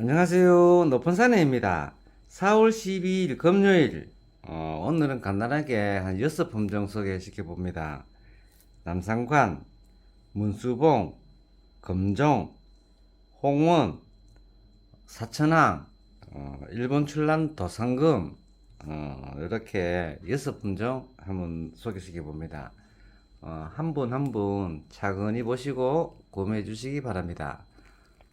안녕하세요. 높은 산에입니다. 4월 12일 금요일. 어, 오늘은 간단하게 한 6품 정도 소개시켜 봅니다. 남산관, 문수봉, 금종, 홍원, 사천항, 어, 일본 출란 도상금, 어, 이렇게 6품 종 한번 소개시켜 봅니다. 어, 한분한분 차근히 보시고 구매해 주시기 바랍니다.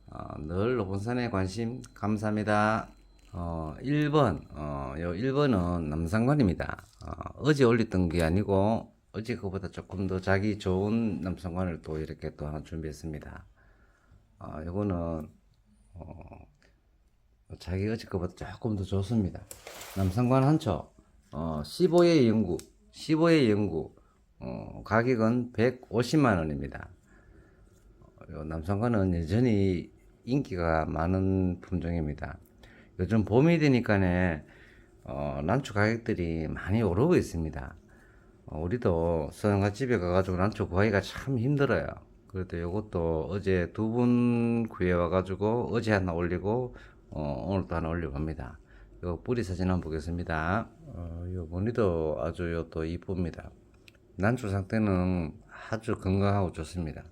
어, 늘 높은산에 관심 감사합니다. 어, 1번, 어, 요 1번은 남산관입니다. 어, 제 올렸던 게 아니고, 어제 그보다 조금 더 자기 좋은 남산관을 또 이렇게 또 하나 준비했습니다. 어, 요거는, 어, 자기 어제 그보다 조금 더 좋습니다. 남산관 한 초, 어, 15의 연구, 15의 연구, 어, 가격은 150만원입니다. 요 남산관은 여전히 인기가 많은 품종입니다. 요즘 봄이 되니까네 어, 난초 가격들이 많이 오르고 있습니다. 어, 우리도 서양갓집에 가가지고 난초 구하기가 참 힘들어요. 그래도 요것도 어제 두 분 구해와가지고 어제 하나 올리고 어, 오늘 또 하나 올려봅니다. 요 뿌리 사진 한번 보겠습니다. 어, 요 무늬도 아주 요또 이쁩니다. 난초 상태는 아주 건강하고 좋습니다.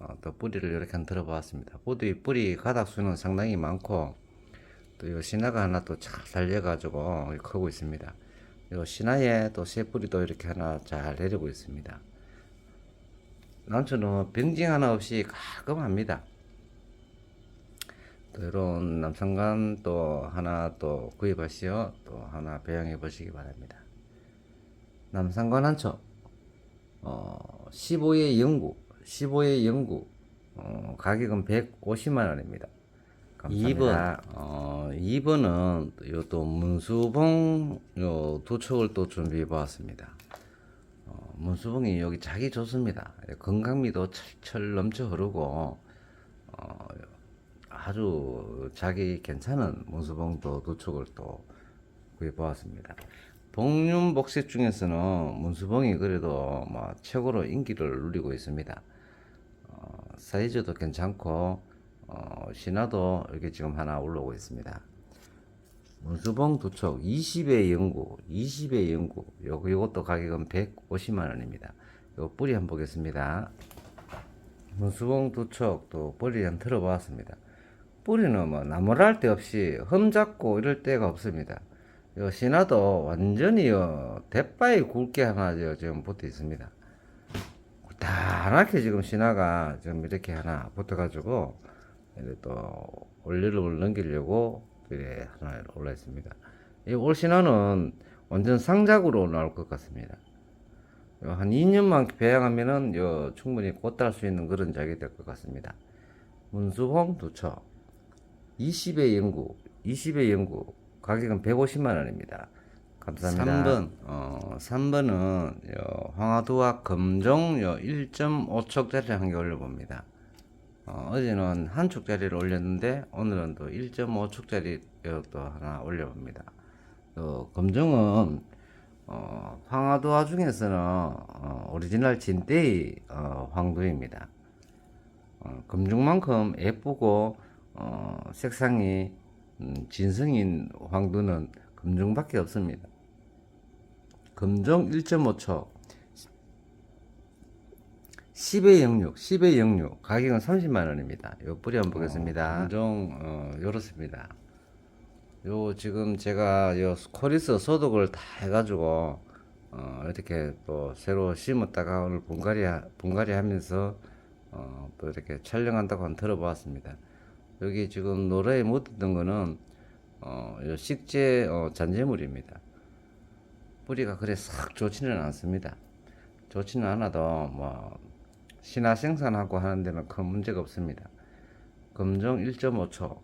어, 또 뿌리를 이렇게 한 들어봤습니다. 뿌리, 뿌리 가닥수는 상당히 많고, 또 요 신화가 하나 또 잘 달려가지고 크고 있습니다. 요 신화에 또 새 뿌리도 이렇게 하나 잘 내리고 있습니다. 난초는 병징 하나 없이 깔끔합니다. 또 이런 남성관 또 하나 또 구입하시어 또 하나 배양해 보시기 바랍니다. 남산관 한초 어, 15의 영구 15의 영구 어, 가격은 150만 원입니다. 감사합니다. 2번 어, 2번은 요또 문수봉 요두 촉을 또 준비해 보았습니다. 어, 문수봉이 여기 자기 좋습니다. 건강미도 철철 넘쳐 흐르고 어, 아주 자기 괜찮은 문수봉도 두 촉을 또 구해 보았습니다. 복륜 복색 중에서는 문수봉이 그래도 뭐 최고로 인기를 누리고 있습니다. 어, 사이즈도 괜찮고 어, 신화도 여기 지금 하나 올라오고 있습니다. 문수봉 두촉 20의 연구, 20의 연구. 요 요것도 가격은 150만 원입니다. 요 뿌리 한번 보겠습니다. 문수봉 두촉 또 뿌리 한번 들어봤습니다. 뿌리는 뭐 나무랄 데 없이 흠 잡고 이럴 데가 없습니다. 요 신화도 완전히 요 대바에 굵게 하나 저 지금 붙어 있습니다. 단하게 지금 신화가 지금 이렇게 하나 붙어가지고 이제 또 원리를 넘기려고 이래 하나 올라 있습니다. 이 올 신화는 완전 상작으로 나올 것 같습니다. 요한 2년만 배양하면은 요 충분히 꽃달 수 있는 그런 작이 될 것 같습니다. 문수홍 두처 20의 연구, 20의 연구 가격은 150만 원입니다. 감사합니다. 3번, 어, 3번은 요 황화두와 금종 요 1.5촉짜리 한 개 올려봅니다. 어, 어제는 한 촉짜리를 올렸는데 오늘은 또 1.5촉짜리 또 하나 올려봅니다. 요 금종은 어, 황화두화 중에서는 어, 오리지널 진대의 어, 황두입니다. 어, 금중만큼 예쁘고 어, 색상이 음, 진성인 황두는 금중밖에 없습니다. 금종 1.5초 10의 06, 10의 06 가격은 30만 원입니다. 요 뿌리 한번 보겠습니다. 금종 어, 요렇습니다. 요 지금 제가 요 코리스 소독을 다 해가지고 어, 이렇게 또 새로 심었다가 오늘 분갈이 하- 분갈이 하면서 어, 또 이렇게 촬영한다고 한 들어보았습니다. 여기 지금 노래에 묻었던 거는 어, 요 식재 어, 잔재물입니다. 뿌리가 그래 싹 좋지는 않습니다. 좋지는 않아도 뭐 신화 생산하고 하는 데는 큰 문제가 없습니다. 금종 1.5초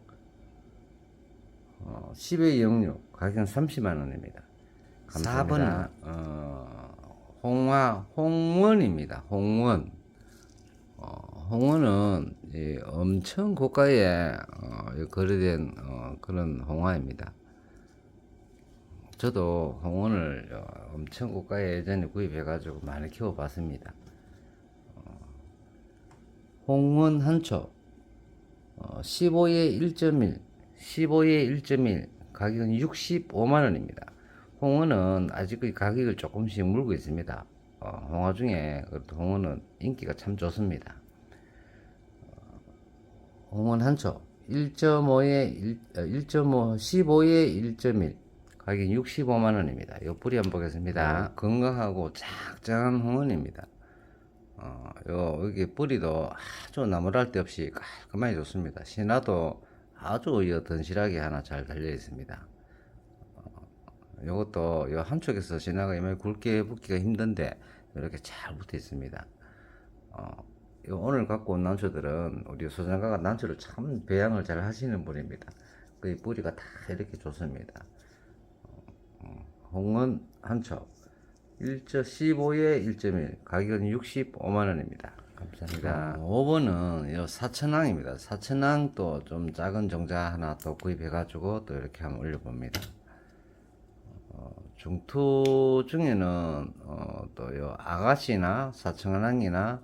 어, 10의 06 가격은 30만 원입니다. 감사합니다. 4번은 어, 홍화 홍원입니다. 홍원 어, 홍어는 이 엄청 고가에 어, 이 거래된 어, 그런 홍화입니다. 저도 홍어를 어, 엄청 고가에 예전에 구입해가지고 많이 키워봤습니다. 어, 홍원 한초 어, 15에 1.1, 15에 1.1 가격은 65만 원입니다. 홍어는 아직 그 가격을 조금씩 물고 있습니다. 어, 홍어 중에 홍어는 인기가 참 좋습니다. 어, 홍어는 한초 1.5에 1, 1.5, 15에 1.1 가격 65만 원입니다. 요 뿌리 한번 보겠습니다. 건강하고 짝짝한 홍어입니다. 어, 요, 여기 뿌리도 아주 나무랄 데 없이 깔끔하게 좋습니다. 신화도 아주 여 던실하게 하나 잘 달려 있습니다. 어, 요것도 요 한쪽에서 이만 굵게 붙기가 힘든데 이렇게 잘 붙어 있습니다. 어, 요 오늘 갖고 온 난초들은 우리 소장가가 난초를 참 배양을 잘 하시는 분입니다. 그 뿌리가 다 이렇게 좋습니다. 어, 홍은 한촉 1.15에 1.1 가격은 65만 원입니다. 감사합니다. 5번은 요 사천왕입니다. 사천왕 또 좀 작은 종자 하나 또 구입해가지고 또 이렇게 한번 올려봅니다. 어, 중투 중에는 어, 또요 아가씨나 사천왕이나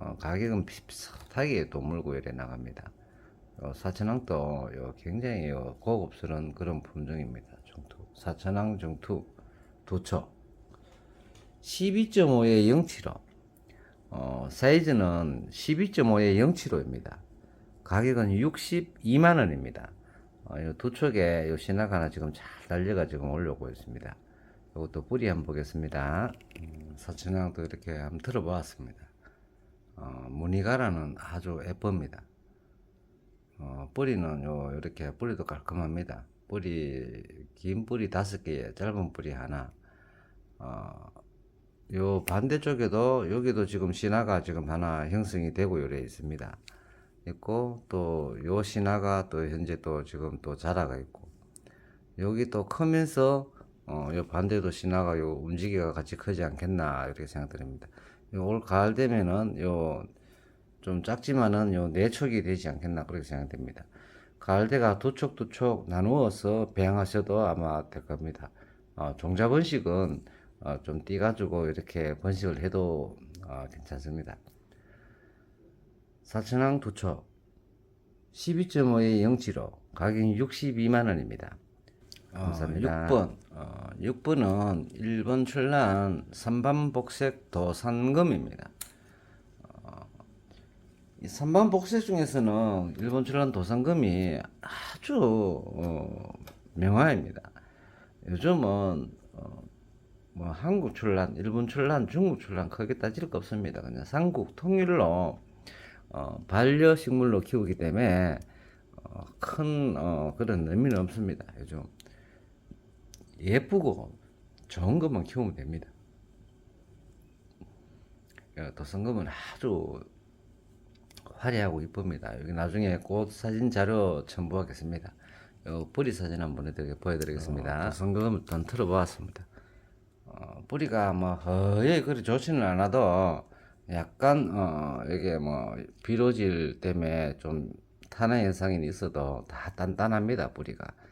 어, 가격은 비슷하게 또 물고 이래 나갑니다. 요 사천왕도 요 굉장히 요 고급스러운 그런 품종입니다. 중투 사천왕 중투 도초 12.5에 075 어, 사이즈는 12.5에 075입니다. 가격은 62만 원입니다. 어, 요두 촉에 요 신화가 하나 지금 잘 달려가지고 올려오고 있습니다. 이것도 뿌리 한번 보겠습니다. 음, 사천왕도 이렇게 한번 들어보았습니다. 어, 무늬가라는 아주 예쁩니다. 어, 뿌리는 요 이렇게 뿌리도 깔끔합니다. 뿌리 긴 뿌리 다섯 개에 짧은 뿌리 하나. 어, 요 반대쪽에도 여기도 지금 신화가 지금 하나 형성이 되고 요래 있습니다. 있고 또 요 신화가 또 현재 또 지금 또 자라가 있고 여기 또 크면서 어, 요 반대도 신화가 요 움직이가 같이 크지 않겠나 이렇게 생각드립니다. 요올 가을 되면은 요 좀 작지만은 요 내촉이 되지 않겠나 그렇게 생각됩니다. 가을 대가 두촉두촉 나누어서 배양하셔도 아마 될 겁니다. 어, 종자 번식은 어, 좀 띄가지고 이렇게 번식을 해도 어, 괜찮습니다. 사천왕 두촉 12.5에 075 가격이 62만 원입니다. 감사합니다. 6번 어, 6번은 1번 출란 삼반복색 도산금입니다. 어, 이 삼반복색 중에서는 일본 출란 도산금이 아주 어, 명화입니다. 요즘은 어, 뭐 한국 출란, 일본 출란, 중국 출란 크게 따질 거 없습니다. 그냥 삼국 통일로 어, 반려식물로 키우기 때문에 어, 큰 어, 그런 의미는 없습니다. 요즘 예쁘고 좋은 것만 키우면 됩니다. 어, 도성금은 아주 화려하고 이쁩니다. 여기 나중에 꽃 사진 자료 첨부하겠습니다. 요 뿌리 사진 한번 보여드리겠습니다. 도성금을 단 틀어 보았습니다. 어, 뿌리가 뭐 허예 그리 좋지는 않아도 약간 어 이게 뭐 비료질 때문에 좀 탄화 현상이 있어도 다 단단합니다 뿌리가 어,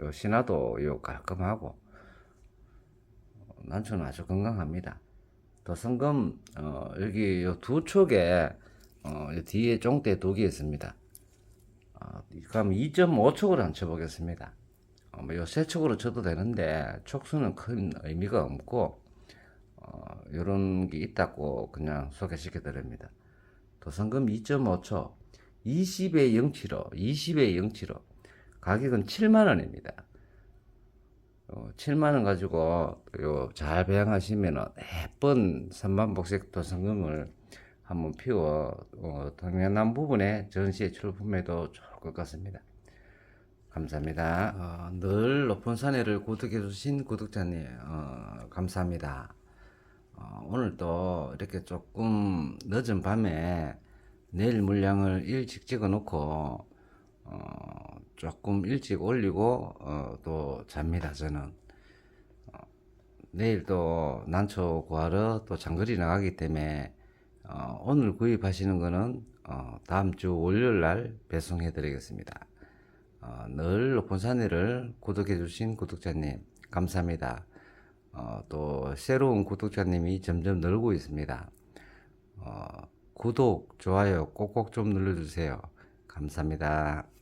요 신화도 요 깔끔하고 어, 난초는 아주 건강합니다. 도성금 어 여기 요두 촉에 어 뒤에 쫑대 두 개 있습니다. 어, 그럼 2.5촉으로 한번 쳐보겠습니다. 어, 뭐요세 촉으로 쳐도 되는데 촉수는 큰 의미가 없고 어, 요런 게 있다고 그냥 소개시켜 드립니다. 도성금 2.5초 20에 075 20에 075 가격은 7만 원입니다. 어, 7만 원 가지고 요잘 배양하시면은 예쁜 삼반복색 도성금을 한번 피워 어, 동해남 부분에 전시에 출품해도 좋을 것 같습니다. 감사합니다. 어, 늘 높은 산에를 구독해 주신 구독자님 어, 감사합니다. 어, 오늘 또 이렇게 조금 늦은 밤에 내일 물량을 일찍 찍어 놓고 어, 조금 일찍 올리고 어, 또 잡니다 저는 어, 내일 또 난초 구하러 또 장거리 나가기 때문에 어, 오늘 구입하시는 거는 어, 다음 주 월요일 날 배송해 드리겠습니다 어, 늘 높은 산에를 구독해 주신 구독자님 감사합니다 어, 또 새로운 구독자님이 점점 늘고 있습니다. 어, 구독, 좋아요 꼭꼭 좀 눌러주세요. 감사합니다.